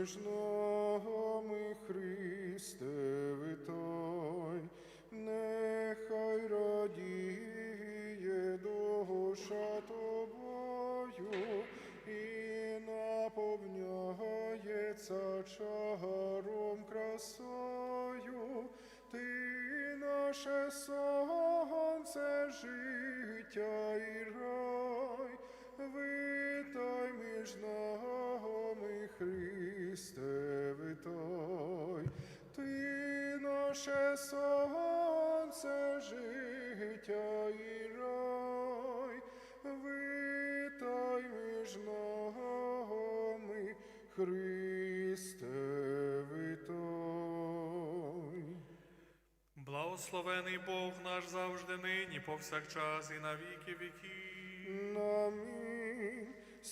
поміж нами, Христе, витай, нехай радіє душа тобою і наповняється чаром красою, ти наше сонце, життя і рай, витай між нами Христе витай, ти наше сонце, життя і рай, витай між нами, Христе, витай. Благословений Бог наш завжди нині, повсякчас і на віки віків.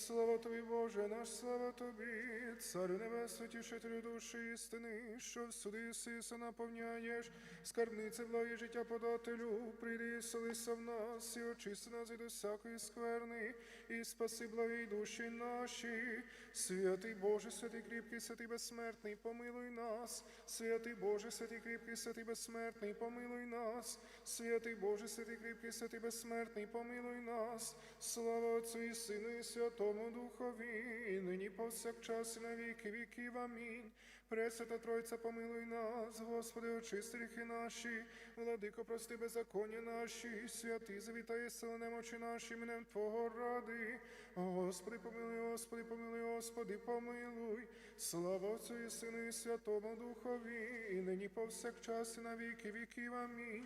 Слава тобі, Боже, наш слава тобі, Царю Небесний, тішителю душі істини, що в суди сиса наповняєш, скарбниці благі життя подателю, прийди селися в нас, і очисти нас від усякої скверни, і спаси благі душі наші. Святий Боже, святий кріпкий, святий безсмертний, помилуй нас. Святий Боже, святий кріпкий, святий безсмертний, помилуй нас. Святий Боже, святий кріпкий, святий безсмертний, помилуй нас. Слава Отцю і Сину і Святому Духові, нині повсякчас і на віки віків. Амінь. Пресвята Тройця, помилуй нас, Господи, очисти гріхи наші, владико, прости беззаконня наші, святий завітає сила немочі наші, іменем Твого ради. Господи, помилуй, Господи, помилуй, Господи, помилуй. Слава Отцю і Сину і Святому Духові, нині повсякчас і на віки віків. Амінь.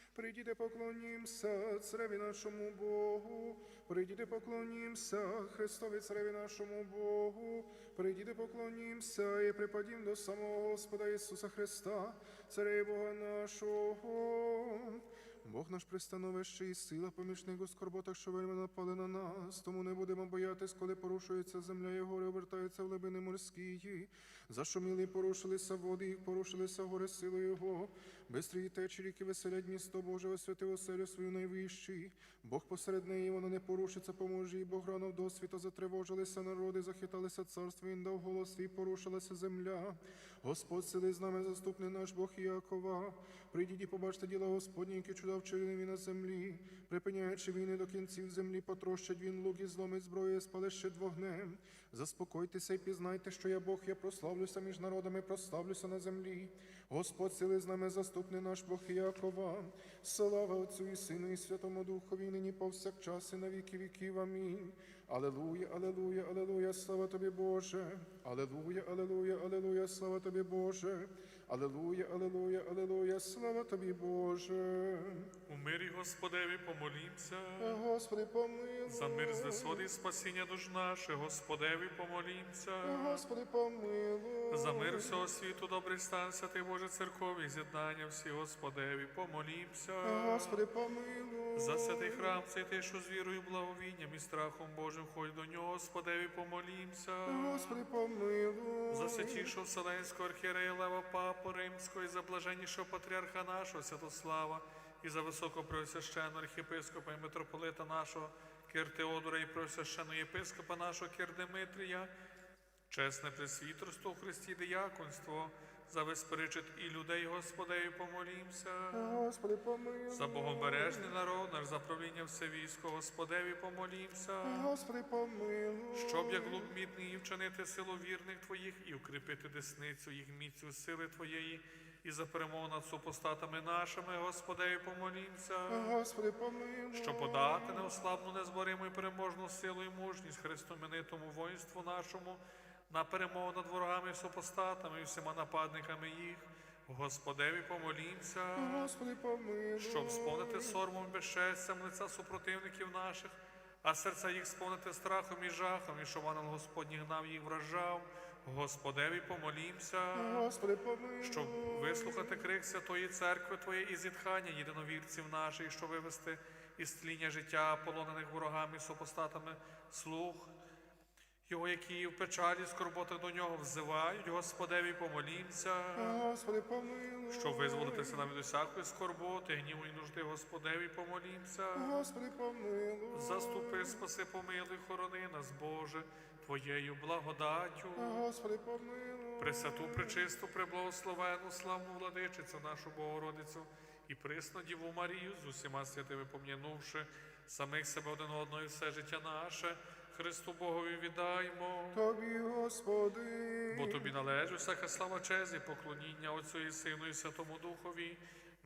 Прийдіте, поклонімся цареві нашому Богу, прийдіте, поклонімся Христові цареві нашому Богу, прийдіте, поклонімся і припадім до самого Господа Ісуса Христа, царя Бога нашого. Бог наш пристановище і сила, помічник у скорботах, що вельми напали на нас, тому не будемо боятись, коли порушується земля, і гори обертаються в глибини морські. Зашуміли порушилися води, порушилися гори сили Його. Бистрі течі ріки веселять місто Боже, освятив оселю свою найвищий. Бог посеред неї, воно не порушиться, поможе, і Бог рано в досвіта затривожилися народи, захиталися царство, він дав голос свій, порушилася земля. Господь сили з нами, заступний наш Бог Якова. Прийдіть і побачте діла Господні, які чуда вчинив на землі. Припиняючи війни до кінців землі, потрощать він лук і зломить зброю, спалище вогнем. Заспокойтеся і пізнайте, що я Бог, я прославлюся між народами, прославлюся на землі. Господь сили з нами, заступний наш Бог Якова. Слава Отцю і Сину і Святому Духові, нині повсякчас і на віки віків. Амінь. Алелуя, алелуя, алелуя, слава тобі, Боже. Алелуя, алелуя, алелуя, слава тобі, Боже. Алелуя, алелуя, алелуя, слава тобі, Боже. У мирі Господеві помолімся. Господи, помилуй. За мир з висоти спасіння душ наших, Господеві помолімся. Господи, помилуй. За мир всього світу, добрий стан, святий Боже церкові, з'єднання всі, Господеві, помолімся. Господи, помилуй. За святий храм, цей ти, що з вірою, благовінням і страхом Божим, ходь до нього, Господеві, помолімся. Господи, помилуй. За святішого Вселенського архієрея Лева Папу Римського, і за блаженнішого патріарха нашого Святослава, і за високопреосвященного архієпископа і митрополита нашого Кир Теодора і преосвященного єпископа нашого Кир Димитрія, чесне пресвітерство у Христі дияконство, за безперечит і людей Господеві помолімся. Господи, помилуй. За богобережний народ, наш за правління все військо, Господеві помолімся. Господи, помилуй. Щоб як лук мідний вчинити силу вірних Твоїх і укріпити десницю їх міцю сили Твоєї, і за перемогу над супостатами нашими, Господеві, помолімся, Господи, помилуй. щоб подати неослабну, незбориму і переможну силу і мужність Христоменитому воїнству нашому, на перемогу над ворогами і супостатами і всіма нападниками їх. Господеві помолімся, Господи, помилуй. щоб сповнити сормом безчестям лиця супротивників наших, а серця їх сповнити страхом і жахом, і щоб ангел Господній гнав їх вражав. Господеві помолімся. Господи, помилуй. щоб вислухати крик Святої Церкви Твоє і зітхання єдиновірців наших, щоб вивести із тління життя, полонених ворогами і супостатами слух. Його, які в печалі, скорботах до нього взивають, Господеві помолімся, Господи, помилуй. щоб визволитися нам від усякої скорботи, гніву і нужди, Господеві помолімся. Господи, помилуй. Заступи, спаси, помилуй, хорони нас, Боже, Твоєю благодаттю. Господи, помилуй. Пресвяту, пречисту, преблагословену, славну владичицю, нашу Богородицю і присну Діву Марію з усіма святими пом'янувши самих себе один одного і все життя наше, Христу Богові віддаймо. Тобі, Господи. Бо тобі належить всяка слава честь і поклоніння Отцю і Сину і Святому Духові,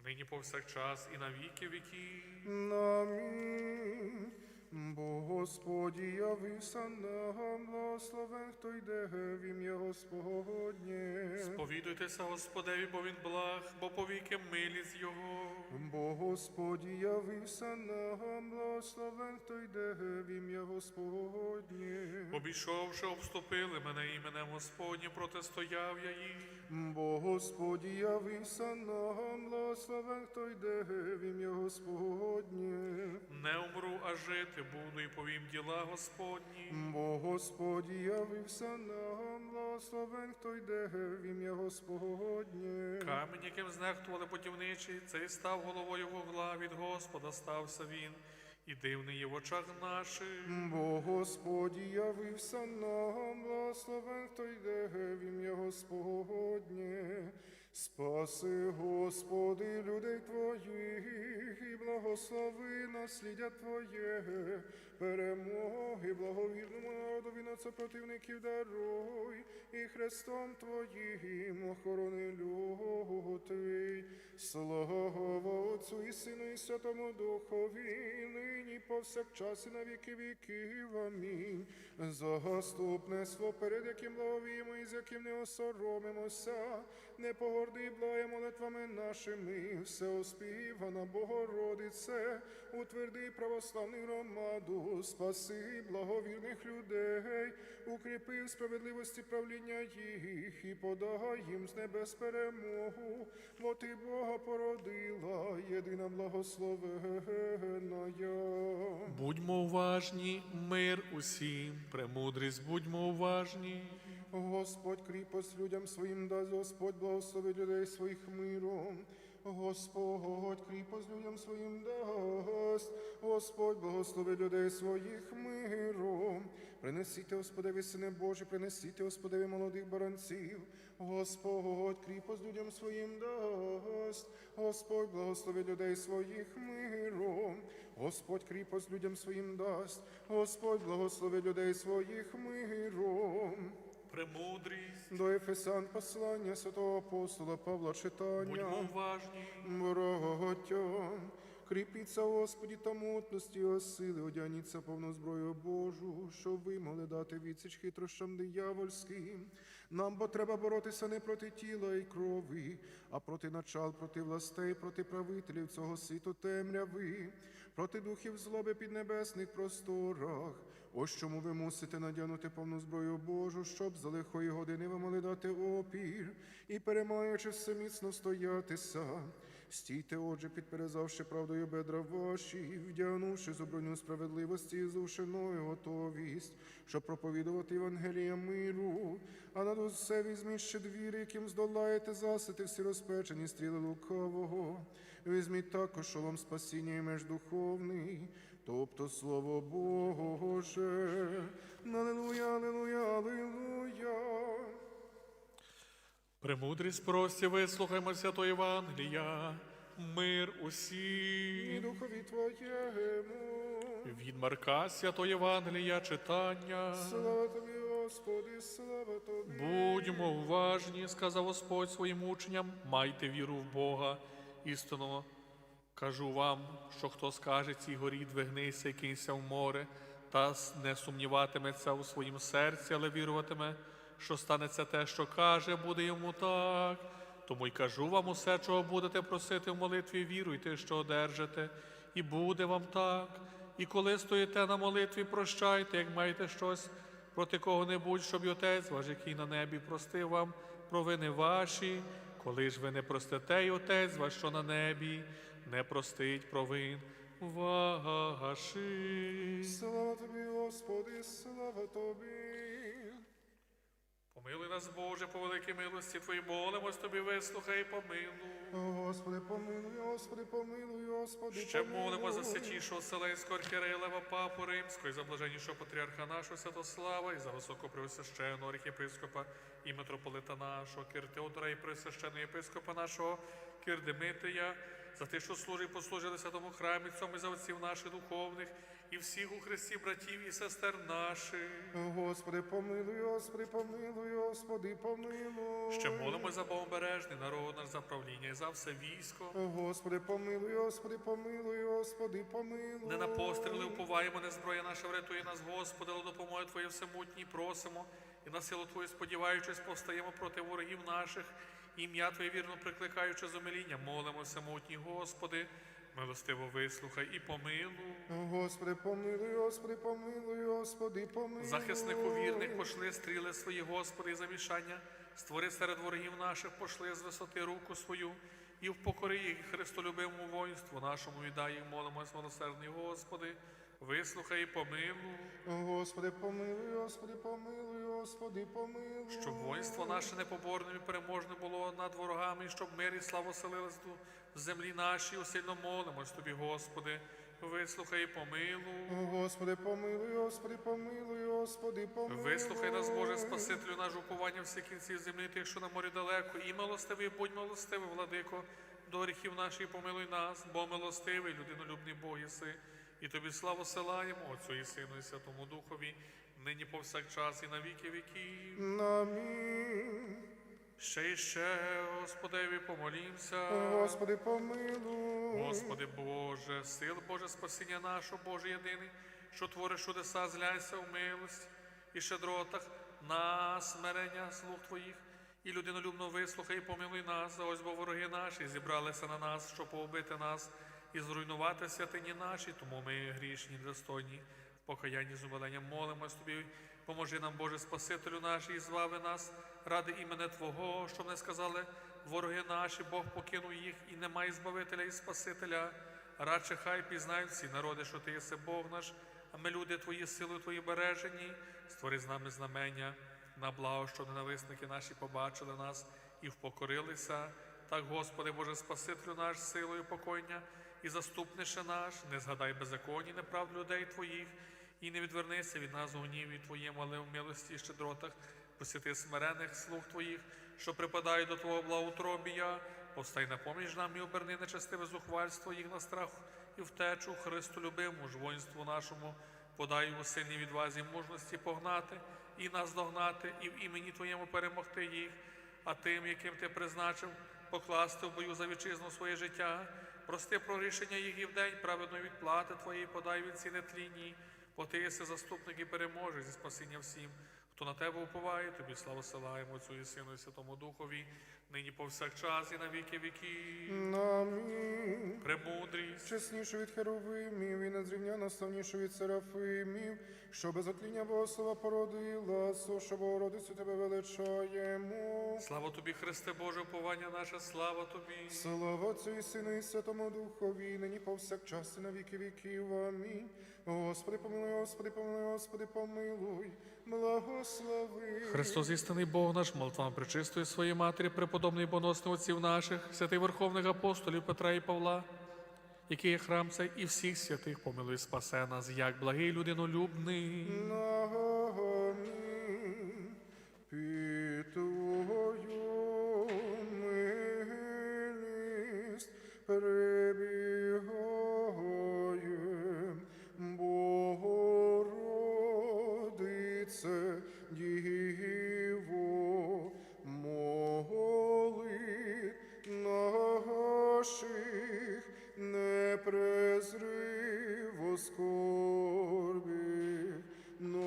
нині повсякчас і на віки віків. Амінь. Бо Господі явився нам, благословен, хто йде в ім'я Господнє. Сповідуйтеся Господеві, бо він благ, бо повіки милість Його. Бо Господі явився нам, благословен, хто йде в ім'я Господнє. Обійшовши, обступили мене іменем Господнім, протистояв я їм. Бо Господі явився нам, благословен, хто йде в ім'я Господнє. Не умру, а жити буду і повім діла Господні. Бо Господі явився нам, благословен, хто йде в ім'я Господнє. Камінь, яким знехтували будівничі, цей став головою вугла, від Господа стався він, і дивний є в очах наших. Бо Господі явився нам, благословен, хто йде в ім'я Господнє. Спаси, Господи, людей Твоїх, і благослови наслідя Твоє, перемоги, благовірному народові на це противників даруй, і Христом Твоїм охорони люд Твій. Слава Отцю і Сину і Святому Духові, нині повсякчас і на віки віків. Амінь. Заступництво, перед яким благовіємо і з яким не осоромимося, не погорди благає молитвами нашими, все оспівана Богородице, утверди православну громаду, спаси благовірних людей, укріпи в справедливості правління їх і подай їм з небес перемогу, бо ти Бога породила, єдина благословена. Будьмо уважні, мир усім, премудрість, будьмо уважні. Господь кріпость людям своїм дасть, Господь благословить людей своїх миром. Господь кріпость людям своїм дасть, Господь благословить людей своїх миром. Принесіть, Господеві, сини Божі, принесіть, Господеві, молодих баранців. Господь кріпость людям своїм дасть, Господь благословить людей своїх миром. Господь кріпость людям своїм дасть, Господь благословить людей своїх миром. Премудрість, До Ефесян послання святого апостола Павла читання. будьмо уважні. Браття, кріпіться, Господі, та мутності його сили, одягніться повну зброю Божу, щоб ви могли дати відсіч хитрощам диявольським. Нам бо треба боротися не проти тіла і крові, а проти начал, проти властей, проти правителів цього світу темряви, проти духів злоби під небесних просторах. Ось чому ви мусите надягнути повну зброю Божу, щоб за лихої години ви могли дати опір і перемаючи все міцно стоятися. Стійте, отже, підперезавши правдою бедра ваші, вдягнувши зоброню справедливості і зушиною готовість, щоб проповідувати Євангелія миру, а над усе візьміть ще двір, яким здолаєте засити всі розпечені стріли лукавого. Візьміть також шолом спасіння і меж духовний, тобто слово Боже. Аллилуйя, аллилуйя, аллилуйя. Премудрість прості, вислухаймо свято Євангелія. Мир І духові Твоєму. Від Марка свято Євангелія читання. Слава тобі, Господи, слава тобі. Будьмо уважні, сказав Господь своїм учням, майте віру в Бога. Істинно кажу вам, що хто скаже цій горі, двигнися і кинься в море, та не сумніватиметься у своїм серці, але віруватиме, що станеться те, що каже, буде йому так. Тому й кажу вам усе, чого будете просити в молитві, віруйте, що одержите, і буде вам так. І коли стоїте на молитві, прощайте, як маєте щось проти кого-небудь, щоб й отець ваш, який на небі, простив вам провини ваші. Коли ж ви не простите, й отець ваш, що на небі, не простить провин ваших. Слава тобі, Господи, слава тобі. Помилуй нас, Боже, по великій милості Твоїй, молимось тобі, вислухай, і помилуй. Господи, помилуй, Господи, помилуй, Господи, Ще помилуй. молимо за святішого Вселенського архієрея Лева Папу Римського, і за блаженнішого патріарха нашого Святослава, і за високопреосвященого архієпископа і митрополита нашого, Кир Теодора і пресвященого єпископа нашого, Кир Димитрія, за те, що служить, послужили святому храмі, цьому і за отців наших духовних, і всіх у Христі братів і сестер наших. Господи, помилуй, Господи, помилуй, Господи, помилуй. Ще молимо за Богобережний народ наш за правління і за все військо. Господи, помилуй, Господи, помилуй, Господи, помилуй. Не на постріли уповаємо, не зброя наша врятує нас, Господи, але допомоги Твоє всемутній просимо, і на силу Твою сподіваючись, повстаємо проти ворогів наших, ім'я Твоє вірно прикликаючи з умиління, молимо всемутній, Господи, милостиво вислухай і помилуй. Господи, помилуй, Господи, помилуй, Господи, помилуй. Захиснику вірних пошли стріли свої, Господи, і замішання. Створи серед ворогів наших, пошли з висоти руку свою, і впокори їх Христолюбивому воїнству нашому віддай їх, молимось, милосердний Господи, вислухай і помилуй. Господи, помилуй, Господи, помилуй, Господи, помилуй. Щоб воїнство наше непоборним і переможним було над ворогами, і щоб мир і слава селилась в землі нашій, усильно молимось тобі, Господи, вислухай і помилуй. Господи, помилуй, Господи, помилуй, Господи, помилуй. Вислухай нас, Боже, Спасителю, наш уповання всіх кінців землі, тих, що на морі далеко, і милостивий, будь милостивий, владико, до гріхів наших помилуй нас, бо милостивий, людинолюбний Бог єси. І тобі славу силаємо, Отцю і Сину, і Святому Духові, нині повсякчас і на віки віків. Амінь. Ще і ще, Господеві, помолімся. Господи, помилуй. Господи Боже, сил Боже, спасіння нашого, Боже єдиний, що твориш чудеса, зляйся в милості і щедротах на смирення слуг Твоїх, і людинолюбно вислухай, і помилуй нас, за ось бо вороги наші зібралися на нас, щоб поубити нас і зруйнувати святині наші, тому ми грішні, недостойні. Покаянні з умиленням молимось Тобі, поможи нам, Боже, Спасителю наш, і звави нас ради імени Твого, щоб не сказали вороги наші, Бог покинув їх, і немає збавителя і Спасителя. Радше хай пізнають всі народи, що Ти єси Бог наш, а ми, люди Твої, силою Твої бережені, створи з нами знамення на благо, що ненависники наші побачили нас і впокорилися. Так, Господи, Боже, Спасителю наш, силою покоєння і заступнише наш, не згадай беззаконні, неправд людей Твоїх, і не відвернися від нас у гніві Твоєму, але в милості і щедротах посіти смирених слуг Твоїх, що припадають до Твого благоутробія, повстай на поміж нам і оберни нечестиве зухвальство їх на страх і втечу Христу любиму ж воїнству нашому, подай у сильній відвазі мужності погнати і нас догнати, і в імені Твоєму перемогти їх, а тим, яким ти призначив, покласти в бою за вітчизну своє життя, прости про рішення їх і вдень праведної відплати Твоєї, подай від ці нетлінні, бо ти єси заступник і переможе зі спасіння всім. Хто на тебе уповає, тобі славу силаємо Отцю і Сину і Святому Духові, нині повсякчас і на віки віків. Премудрість, Чесніше від херовимів і незрівняно славніше від серафимів, що без отління Богослова породила, що Богородицю тебе величаємо. слава тобі, Христе Боже, уповання наше, слава тобі. Слава Отцю і Сину і Святому Духові, нині повсякчас і на віки віків. Амінь. Господи, помилуй, Господи, помилуй, Господи, помилуй, благослови. Христос істинний Бог наш, молитвам причистої своєї матері, преподобний боносних отців наших, святий верховних апостолів Петра і Павла, який є храм цей, і всіх святих помилуй, спасе нас, як благий людинолюбний. Амінь. у скорбі, но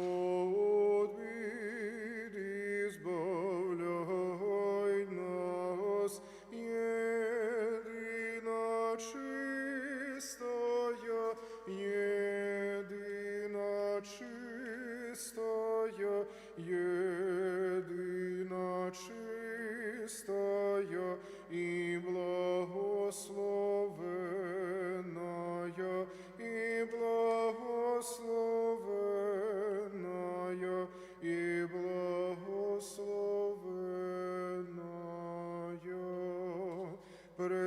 одвіді збавляй нас, єдина чистая, єдина чистая, єдина чистая, єдина чистая,